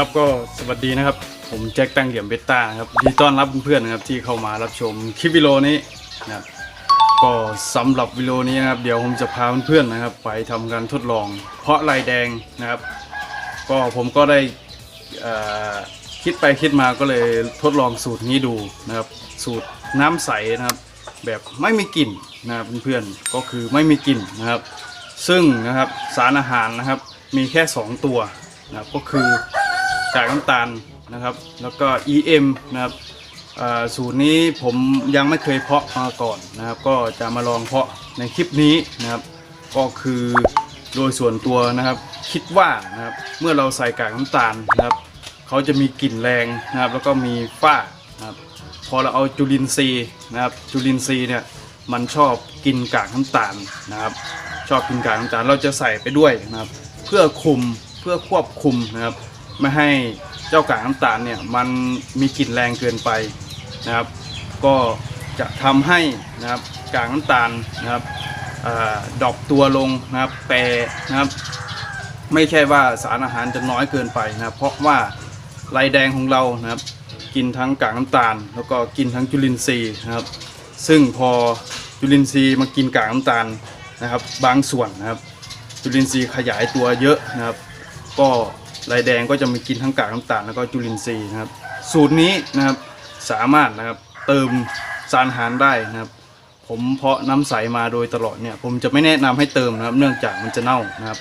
ครับก็สวัสดีนะครับ ผมแจ็คตั้งเหลี่ยมเบต้าครับดีต้อนรับเพื่อนๆนะครับที่เข้ามารับชมคลิปวิดีโอนี้นะครับก็สำหรับวิดีโอนี้นะครับ เดี๋ยวผมจะพาเพื่อนๆนะครับ ไปทำการทดลอง เพาะลายแดงนะครับ ก็ผมก็ได้คิดไปคิดมาก็เลยทดลองสูตรนี้ดูนะครับ สูตรน้ำใสนะครับ แบบไม่มีกลิ่นนะครับเพื่อนๆก็คือไม่มีกลิ่นนะครับ ซึ่งนะครับสารอาหารนะครับมีแค่ 2 ตัวนะครับก็คือ กากน้ำตาลนะครับ แล้วก็ EM นะครับสูตรนี้ผมยังไม่เคยเพาะมาก่อนนะครับ ก็จะมาลองเพาะในคลิปนี้นะครับ ก็คือโดยส่วนตัวนะครับ คิดว่านะครับเมื่อเราใส่กากน้ำตาลนะครับเขาจะมีกลิ่นแรงนะครับ แล้วก็มีฝ้านะครับพอเราเอาจุลินทรีย์นะครับ จุลินทรีย์เนี่ยมันชอบกินกากน้ำตาลนะครับ ชอบกินกากน้ำตาลเราจะใส่ไปด้วยนะครับ เพื่อคุมเพื่อควบคุมนะครับ ไม่ให้เจ้ากากน้ำตาลเนี่ยมันมีกลิ่นแรงเกินไปนะครับ ก็จะทำให้นะครับกากน้ำตาลนะครับอดอปตัวลงนะครับแต่นะครับ ไม่ใช่ว่าสารอาหารจะน้อยเกินไปนะครับ เพราะว่าลายแดงของเรานะครับ กินทั้งกากน้ำตาล แล้วก็กินทั้งจุลินทรีย์นะครับ ซึ่งพอจุลินทรีย์มากินกากน้ำตาลนะครับ บางส่วนนะครับ จุลินทรีย์ขยายตัวเยอะนะครับ ก็ ลายแดงก็จะมีกินทั้งกากน้ำตาลแล้วก็จุลินทรีย์นะครับ สูตรนี้นะครับสามารถนะครับเติมสารอาหารได้นะครับ ผมเพาะน้ำใสมาโดยตลอดเนี่ย ผมจะไม่แนะนำให้เติมนะครับ เนื่องจากมันจะเน่านะครับ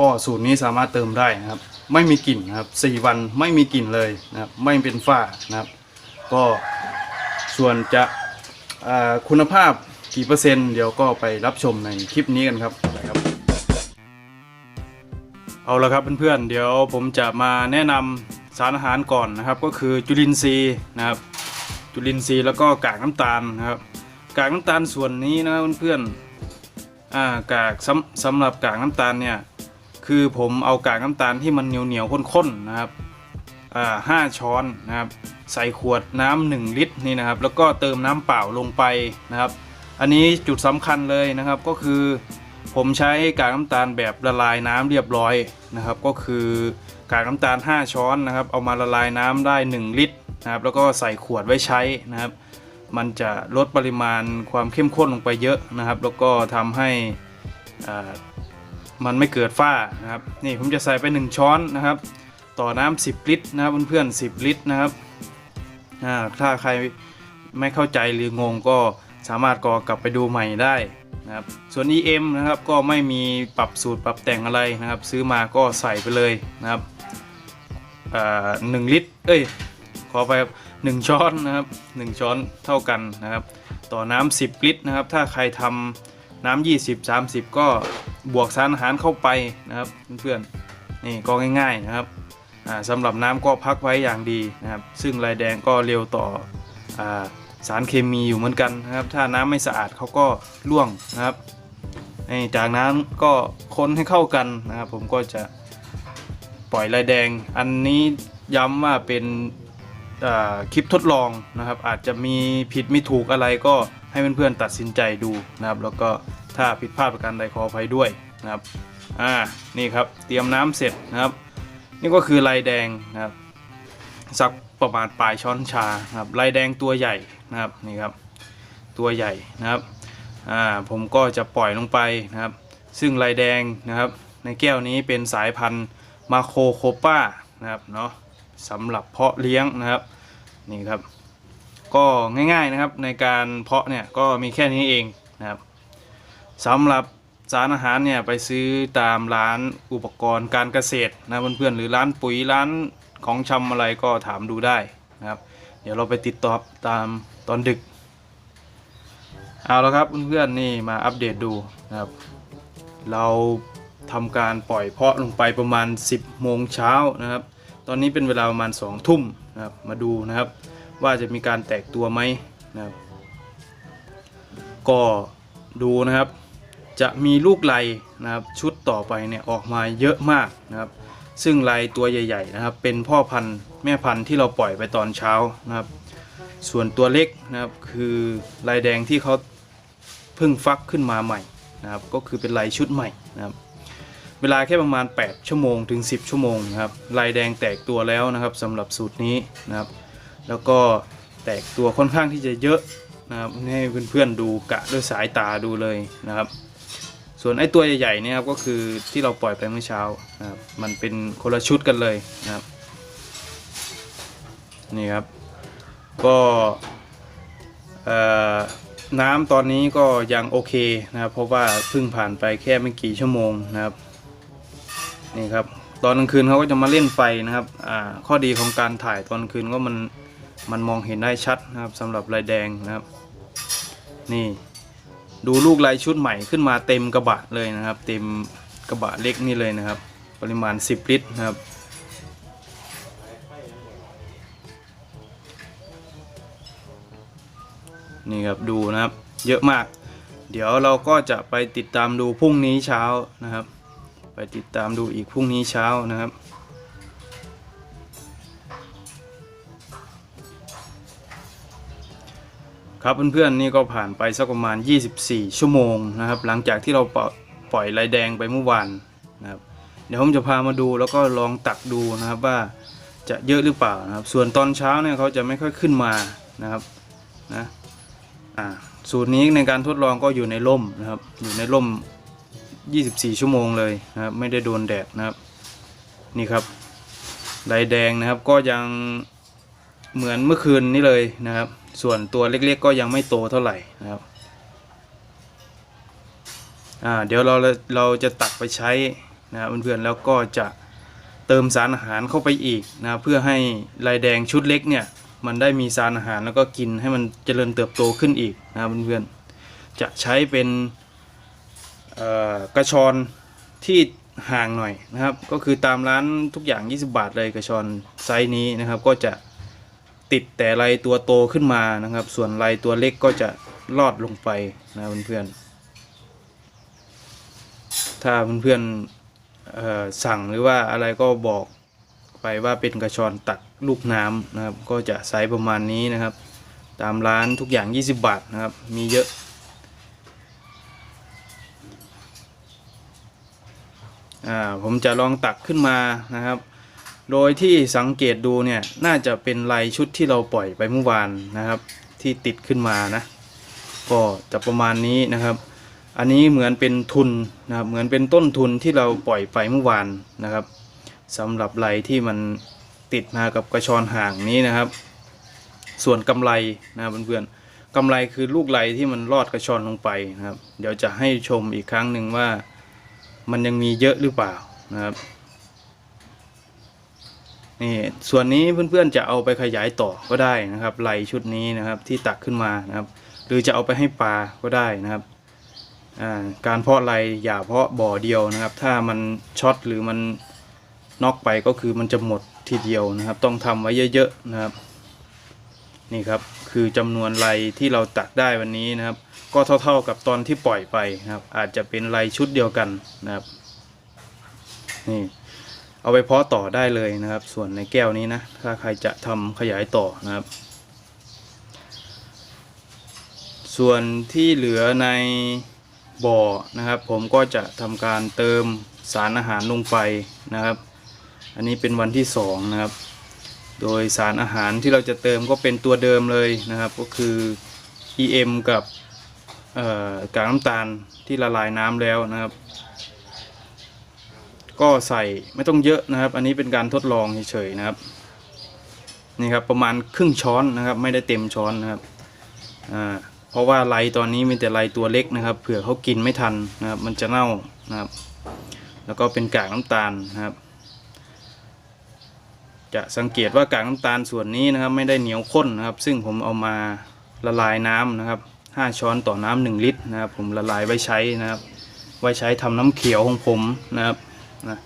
ก็สูตรนี้สามารถเติมได้นะครับ ไม่มีกลิ่นนะครับสี่วันไม่มีกลิ่นเลยนะครับ ไม่เป็นฝ้านะครับ ก็ส่วนจะคุณภาพกี่เปอร์เซ็นต์เดี๋ยวก็ไปรับชมในคลิปนี้กันครับ เอาละครับเพื่อนๆ เดี๋ยวผมจะมาแนะนำสารอาหารก่อนนะครับ ก็คือจุลินทรีย์นะครับ จุลินทรีย์แล้วก็กากน้ำตาลนะครับ กากน้ำตาลส่วนนี้นะเพื่อนๆอ่ากากสำสำหรับกากน้ำตาลเนี่ยคือผมเอากากน้ำตาลที่มันเหนียวเหนียวข้นๆนะครับอ่าห้าช้อนนะครับ ใส่ขวดน้ำหนึ่งลิตรนี่นะครับ แล้วก็เติมน้ำเปล่าลงไปนะครับ อันนี้จุดสำคัญเลยนะครับก็คือ ผมใช้กากน้ำตาลแบบละลายน้ำเรียบร้อยนะครับ ก็คือกากน้ำตาล 5 ช้อนนะครับ เอามาละลายน้ำได้ 1 ลิตรนะครับ แล้วก็ใส่ขวดไว้ใช้นะครับ มันจะลดปริมาณความเข้มข้นลงไปเยอะนะครับ แล้วก็ทำให้อ่ามันไม่เกิดฝ้านะครับ นี่ผมจะใส่ไป 1 ช้อนนะครับ ต่อน้ำ10 ลิตรนะครับเพื่อนๆ10 ลิตรนะครับอ่าถ้าใครไม่เข้าใจหรืองงก็สามารถกอกลับไปดูใหม่ได้ นะครับส่วน EM นะครับก็ไม่มีปรับสูตรปรับแต่งอะไรนะครับ ซื้อมาก็ใส่ไปเลยนะครับหนึ่งลิตรเอ้ยขอไปหนึ่งช้อนนะครับหนึ่งช้อนเท่ากันนะครับ ต่อน้ำ10 ลิตรนะครับ ถ้าใครทำน้ำ20 30 ก็บวกสารอาหารเข้าไปนะครับเพื่อนๆนี่ก็ง่ายๆนะครับอ่าสำหรับน้ำก็พักไว้อย่างดีนะครับ ซึ่งลายแดงก็เร็วต่ออ สารเคมีอยู่เหมือนกันนะครับ ถ้าน้ำไม่สะอาดเขาก็ร่วงนะครับจากนั้นก็คนให้เข้ากันนะครับ ผมก็จะปล่อยลายแดง อันนี้ย้ำว่าเป็นคลิปทดลองนะครับ อาจจะมีผิดไม่ถูกอะไรก็ให้เพื่อนๆตัดสินใจดูนะครับ แล้วก็ถ้าผิดพลาดประการใดขออภัยด้วยนะครับอ่านี่ครับเตรียมน้ำเสร็จนะครับ นี่ก็คือลายแดงนะครับ สักประมาณปลายช้อนชาครับลายแดงตัวใหญ่นะครับนี่ครับตัวใหญ่นะครับอ่าผมก็จะปล่อยลงไปนะครับ ซึ่งลายแดงนะครับ ในแก้วนี้เป็นสายพันธุ์มาโคโคป้านะครับเนาะสำหรับเพาะเลี้ยงนะครับนี่ครับ ก็ง่ายๆนะครับในการเพาะเนี่ยก็มีแค่นี้เองนะครับสำหรับสารอาหารเนี่ยไปซื้อตามร้านอุปกรณ์การเกษตรนะเพื่อนๆหรือร้านปุ๋ยร้าน ของชำอะไรก็ถามดูได้นะครับ เดี๋ยวเราไปติดต่อตามตอนดึก เอาแล้วครับเพื่อนๆนี่มาอัปเดตดูนะครับ เราทำการปล่อยเพาะลงไปประมาณ 10โมงเช้านะครับ ตอนนี้เป็นเวลาประมาณ2ทุ่มนะครับ มาดูนะครับ ว่าจะมีการแตกตัวไหมนะครับ ก็ดูนะครับ จะมีลูกไลนะครับชุดต่อไปเนี่ยออกมาเยอะมากนะครับ ซึ่งไลตัวใหญ่ๆนะครับ เป็นพ่อพันธุ์แม่พันธุ์ที่เราปล่อยไปตอนเช้านะครับ ส่วนตัวเล็กนะครับคือลายแดงที่เขาเพิ่งฟักขึ้นมาใหม่นะครับ ก็คือเป็นลายชุดใหม่นะครับเวลาแค่ประมาณ 8 ชั่วโมงถึง 10 ชั่วโมงนะครับลายแดงแตกตัวแล้วนะครับสำหรับสูตรนี้นะครับ แล้วก็แตกตัวค่อนข้างที่จะเยอะนะครับให้เพื่อนๆดูกะด้วยสายตาดูเลยนะครับ ส่วนไอ้ตัวใหญ่ๆเนี่ยครับก็คือที่เราปล่อยไปเมื่อเช้านะครับมันเป็นคนละชุดกันเลยนะครับนี่ครับ ก็เอ่อน้ำตอนนี้ก็ยังโอเคนะครับ เพราะว่าเพิ่งผ่านไปแค่ไม่กี่ชั่วโมงนะครับนี่ครับตอนกลางคืนเขาก็จะมาเล่นไฟนะครับข้อดีของการถ่ายตอนกลางคืนก็มันมันมองเห็นได้ชัดนะครับสำหรับลายแดงนะครับ นี่ ดูลูกลายชุดใหม่ขึ้นมาเต็มกระบะเลยนะครับ เต็มกระบะเล็กนี่เลยนะครับ ปริมาณ 10 ลิตรนะครับนี่ครับดูนะครับเยอะมาก เดี๋ยวเราก็จะไปติดตามดูพรุ่งนี้เช้านะครับ ไปติดตามดูอีกพรุ่งนี้เช้านะครับ ครับเพื่อนๆนี่ก็ผ่านไปสักประมาณ 24 ชั่วโมงนะครับ หลังจากที่เราปล่อยปล่อยลายแดงไปเมื่อวานนะครับ เดี๋ยวผมจะพามาดูแล้วก็ลองตักดูนะครับว่าจะเยอะหรือเปล่านะครับ ส่วนตอนเช้าเนี่ยเขาจะไม่ค่อยขึ้นมานะครับนะอ่าสูตรนี้ในการทดลองก็อยู่ในร่มนะครับ อยู่ในร่ม 24 ชั่วโมงเลยนะครับ ไม่ได้โดนแดดนะครับ นี่ครับลายแดงนะครับก็ยัง เหมือนเมื่อคืนนี้เลยนะครับ ส่วนตัวเล็กๆก็ยังไม่โตเท่าไหร่นะครับอ่าเดี๋ยวเราเราจะตักไปใช้นะครับเพื่อนๆแล้วก็จะเติมสารอาหารเข้าไปอีกนะเพื่อให้ลายแดงชุดเล็กเนี่ยมันได้มีสารอาหารแล้วก็กินให้มันเจริญเติบโตขึ้นอีกนะเพื่อนๆจะใช้เป็นกระชอนที่ห่างหน่อยนะครับ ก็คือตามร้านทุกอย่าง 20 บาทเลยกระชอนไซส์นี้นะครับก็จะ ติดแต่ลายตัวโตขึ้นมานะครับ ส่วนลายตัวเล็กก็จะลอดลงไปนะเพื่อนๆถ้าเพื่อนๆสั่งหรือว่าอะไรก็บอกไปว่าเป็นกระชอนตักลูกน้ำนะครับ ก็จะไซส์ประมาณนี้นะครับ ตามร้านทุกอย่าง 20 บาทนะครับ มีเยอะ ผมจะลองตักขึ้นมานะครับ โดยที่สังเกตดูเนี่ยน่าจะเป็นลายชุดที่เราปล่อยไปเมื่อวานนะครับ ที่ติดขึ้นมานะ ก็จะประมาณนี้นะครับ อันนี้เหมือนเป็นทุนนะครับเหมือนเป็นต้นทุนที่เราปล่อยไปเมื่อวานนะครับสำหรับลายที่มันติดมากับกระชอนห่างนี้นะครับ ส่วนกำไรนะรเพื่อนๆกำไรคือลูกไหลที่มันลอดกระชอนลงไปนะครับ เดี๋ยวจะให้ชมอีกครั้งหนึ่งว่ามันยังมีเยอะหรือเปล่านะครับ นี่ส่วนนี้เพื่อนๆจะเอาไปขยายต่อก็ได้นะครับไหลชุดนี้นะครับที่ตักขึ้นมานะครับ หรือจะเอาไปให้ปลาก็ได้นะครับการเพาะไหลอย่าเพาะบ่อเดียวนะครับ ถ้ามันช็อตหรือมันน็อกไปก็คือมันจะหมดทีเดียวนะครับ ต้องทำไว้เยอะๆนะครับ นี่ครับคือจำนวนไหลที่เราตักได้วันนี้นะครับ ก็เท่าๆกับตอนที่ปล่อยไปนะครับ อาจจะเป็นไหลชุดเดียวกันนะครับนี่ เอาไปเพาะต่อได้เลยนะครับ ส่วนในแก้วนี้นะ ถ้าใครจะทำขยายต่อนะครับ ส่วนที่เหลือในบ่อนะครับ ผมก็จะทำการเติมสารอาหารลงไปนะครับ อันนี้เป็นวันที่สองนะครับ โดยสารอาหารที่เราจะเติมก็เป็นตัวเดิมเลยนะครับ ก็คือ EM กับกากน้ำตาลที่ละลายน้ำแล้วนะครับ ก็ใส่ไม่ต้องเยอะนะครับ อันนี้เป็นการทดลองเฉยๆนะครับ นี่ครับประมาณครึ่งช้อนนะครับ ไม่ได้เต็มช้อนนะครับอ่าเพราะว่าไรตอนนี้มีแต่ไรตัวเล็กนะครับเผื่อเขากินไม่ทันนะครับ มันจะเน่านะครับ แล้วก็เป็นกากน้ำตาลนะครับ จะสังเกตว่ากากน้ำตาลส่วนนี้นะครับ ไม่ได้เหนียวข้นนะครับ ซึ่งผมเอามาละลายน้ำนะครับ5ช้อนต่อน้ำหนึ่งลิตรนะครับ ผมละลายไว้ใช้นะครับ ไว้ใช้ทำน้ำเขียวของผมนะครับ นะ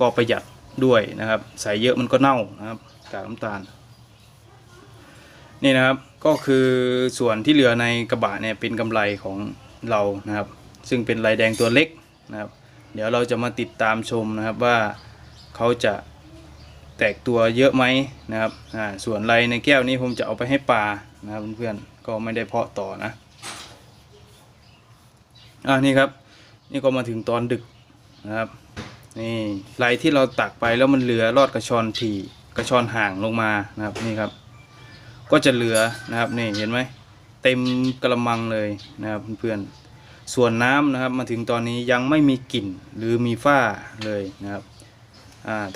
ก็ประหยัดด้วยนะครับ ใส่เยอะมันก็เน่านะครับกากน้ำตาล นี่นะครับก็คือส่วนที่เหลือในกระบะเนี่ยเป็นกำไรของเรานะครับ ซึ่งเป็นลายแดงตัวเล็กนะครับ เดี๋ยวเราจะมาติดตามชมนะครับว่าเขาจะแตกตัวเยอะไหมนะครับอ่าส่วนลายในแก้วนี้ผมจะเอาไปให้ปลานะครับเพื่อนๆก็ไม่ได้เพาะต่อนะอ่านี่ครับ นี่ก็มาถึงตอนดึกนะครับ นี่ไรที่เราตักไปแล้วมันเหลือรอดกระชอนถี่กระชอนห่างลงมานะครับนี่ครับ ก็จะเหลือนะครับนี่เห็นไหมเต็มกระมังเลยนะครับเพื่อนๆส่วนน้ำนะครับมาถึงตอนนี้ยังไม่มีกลิ่นหรือมีฝ้าเลยนะครับ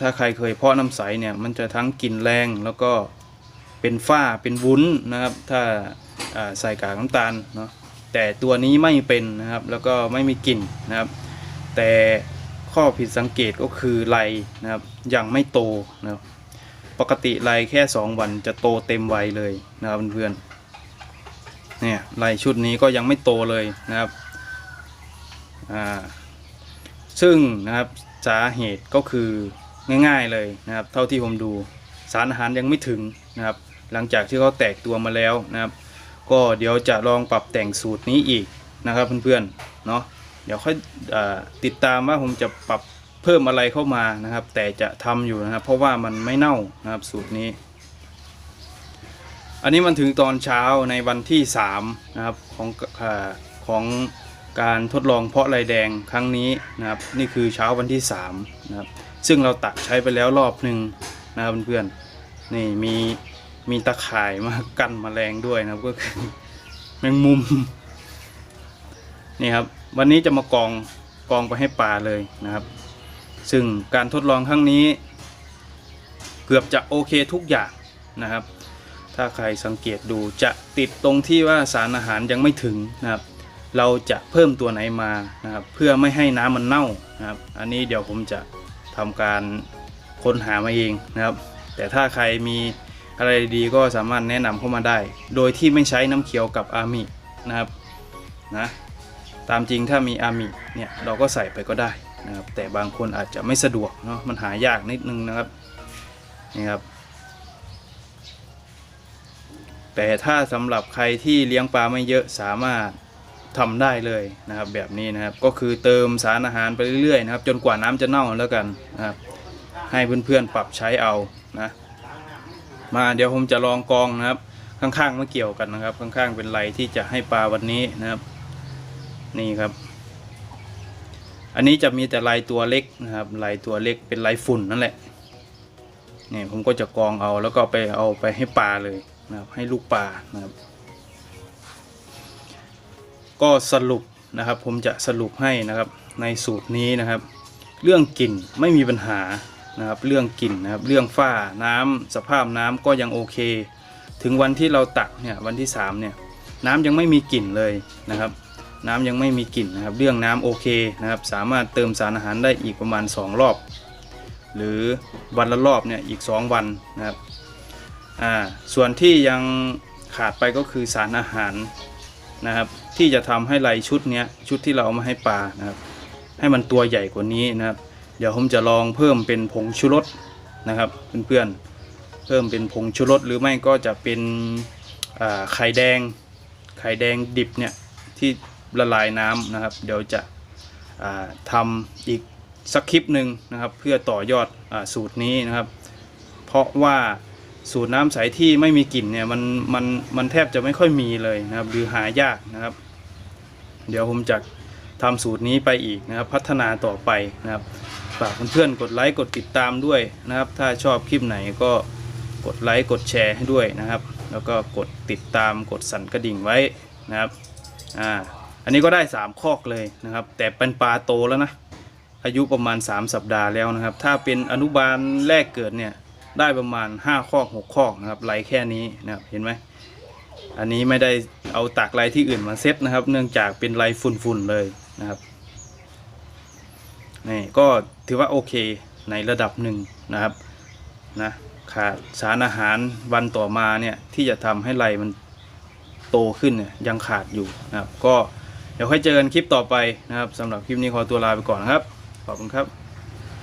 ถ้าใครเคยเพาะน้ำใสเนี่ยมันจะทั้งกลิ่นแรงแล้วก็เป็นฝ้าเป็นวุ้นนะครับ ถ้าอ่าใส่กากน้ำตาลเนาะแต่ตัวนี้ไม่เป็นนะครับแล้วก็ไม่มีกลิ่นนะครับ แต่ ข้อผิดสังเกตก็คือไรนะครับยังไม่โตนะครับปกติไรแค่ 2 วันจะโตเต็มวัยเลยนะครับเพื่อนๆเนี่ยไรชุดนี้ก็ยังไม่โตเลยนะครับอ่าซึ่งนะครับสาเหตุก็คือง่ายๆเลยนะครับ เท่าที่ผมดูสารอาหารยังไม่ถึงนะครับ หลังจากที่เขาแตกตัวมาแล้วนะครับ ก็เดี๋ยวจะลองปรับแต่งสูตรนี้อีกนะครับเพื่อนๆเนาะ เดี๋ยวค่อยอติดตามว่าผมจะปรับเพิ่มอะไรเข้ามานะครับ แต่จะทำอยู่นะครับ เพราะว่ามันไม่เน่านะครับสูตรนี้ อันนี้มันถึงตอนเช้าในวันที่3นะครับของอของการทดลองเพาะลายแดงครั้งนี้นะครับ นี่คือเช้าวันที่3นะครับซึ่งเราตักใช้ไปแล้วรอบหนึ่งนะครับเพื่อนๆนี่มีมีตะข่ายมากันแมลงด้วยนะครับก็คือแมงมุมนี่ครับ วันนี้จะมากองกองไปให้ปลาเลยนะครับ ซึ่งการทดลองครั้งนี้ เกือบจะโอเคทุกอย่างนะครับ ถ้าใครสังเกตดูจะติดตรงที่ว่าสารอาหารยังไม่ถึงนะครับ เราจะเพิ่มตัวไหนมานะครับ เพื่อไม่ให้น้ำมันเน่านะครับ อันนี้เดี๋ยวผมจะทำการค้นหามาเองนะครับ แต่ถ้าใครมีอะไรดีก็สามารถแนะนำเข้ามาได้ โดยที่ไม่ใช้น้ำเขียวกับอามินะครับนะ ตามจริงถ้ามีอามิเนี่ยเราก็ใส่ไปก็ได้นะครับแต่บางคนอาจจะไม่สะดวกเนาะมันหายากนิดนึงนะครับนี่ครับ แต่ถ้าสำหรับใครที่เลี้ยงปลาไม่เยอะสามารถทำได้เลยนะครับแบบนี้นะครับก็คือเติมสารอาหารไปเรื่อยๆนะครับจนกว่าน้ำจะเน่าแล้วกันนะครับให้เพื่อนๆปรับใช้เอานะมาเดี๋ยวผมจะลองกองนะครับข้างๆม่เกี่ยวกันนะครับ ข้างๆเป็นไรที่จะให้ปลาวันนี้นะครับ นี่ครับ อันนี้จะมีแต่ลายตัวเล็กนะครับลายตัวเล็กเป็นลายฝุ่นนั่นแหละนี่ผมก็จะกองเอาแล้วก็ไปเอาไปให้ปลาเลยนะครับให้ลูกปลานะครับ ก็สรุปนะครับผมจะสรุปให้นะครับในสูตรนี้นะครับ เรื่องกลิ่นไม่มีปัญหานะครับเรื่องกลิ่นนะครับเรื่องฝ้าน้ำสภาพน้ำก็ยังโอเค ถึงวันที่เราตักเนี่ยวันที่3เนี่ยน้ำยังไม่มีกลิ่นเลยนะครับ น้ำยังไม่มีกลิ่นนะครับ เรื่องน้ำโอเคนะครับ สามารถเติมสารอาหารได้อีกประมาณ 2 รอบ หรือวันละรอบเนี่ยอีก 2 วันนะครับอ่าส่วนที่ยังขาดไปก็คือสารอาหารนะครับที่จะทำให้ไรชุดเนี้ยชุดที่เราเอามาให้ปลานะครับให้มันตัวใหญ่กว่านี้นะครับ เดี๋ยวผมจะลองเพิ่มเป็นผงชูรสนะครับเพื่อนๆเพิ่มเป็นผงชูรสหรือไม่ก็จะเป็นอ่าไข่แดงไข่แดงดิบเนี่ยที่ ละลายน้ำนะครับ เดี๋ยวจะอ่าทำอีกสักคลิปหนึ่งนะครับ เพื่อต่อยอดอสูตรนี้นะครับ เพราะว่าสูตรน้ำใสที่ไม่มีกลิ่นเนี่ยมันมันมันแทบจะไม่ค่อยมีเลยนะครับหรือหายากนะครับ เดี๋ยวผมจะทำสูตรนี้ไปอีกนะครับ พัฒนาต่อไปนะครับฝากเพื่อนๆกดไลค์กดติดตามด้วยนะครับ ถ้าชอบคลิปไหนก็กดไลค์กดแชร์ให้ด้วยนะครับ แล้วก็กดติดตามกดสั่นกระดิ่งไว้นะครับอ่า อันนี้ก็ได้3คอกเลยนะครับ แต่เป็นปลาโตแล้วนะ อายุประมาณ 3 สัปดาห์แล้วนะครับ ถ้าเป็นอนุบาลแรกเกิดเนี่ยได้ประมาณ 5 คอก 6 คอกนะครับไหลแค่นี้นะครับเห็นไหมอันนี้ไม่ได้เอาตากลายที่อื่นมาเซตนะครับ เนื่องจากเป็นลายฝุ่นๆเลยนะครับนี่ก็ถือว่าโอเคในระดับหนึ่งนะครับนะขาดสารอาหารวันต่อมาเนี่ยที่จะทำให้ไรมันโตขึ้นเนี่ยยังขาดอยู่นะครับก็ เดี๋ยวค่อยเจอกันคลิปต่อไปนะครับสำหรับคลิปนี้ขอตัวลาไปก่อนนะครับ ขอบคุณครับ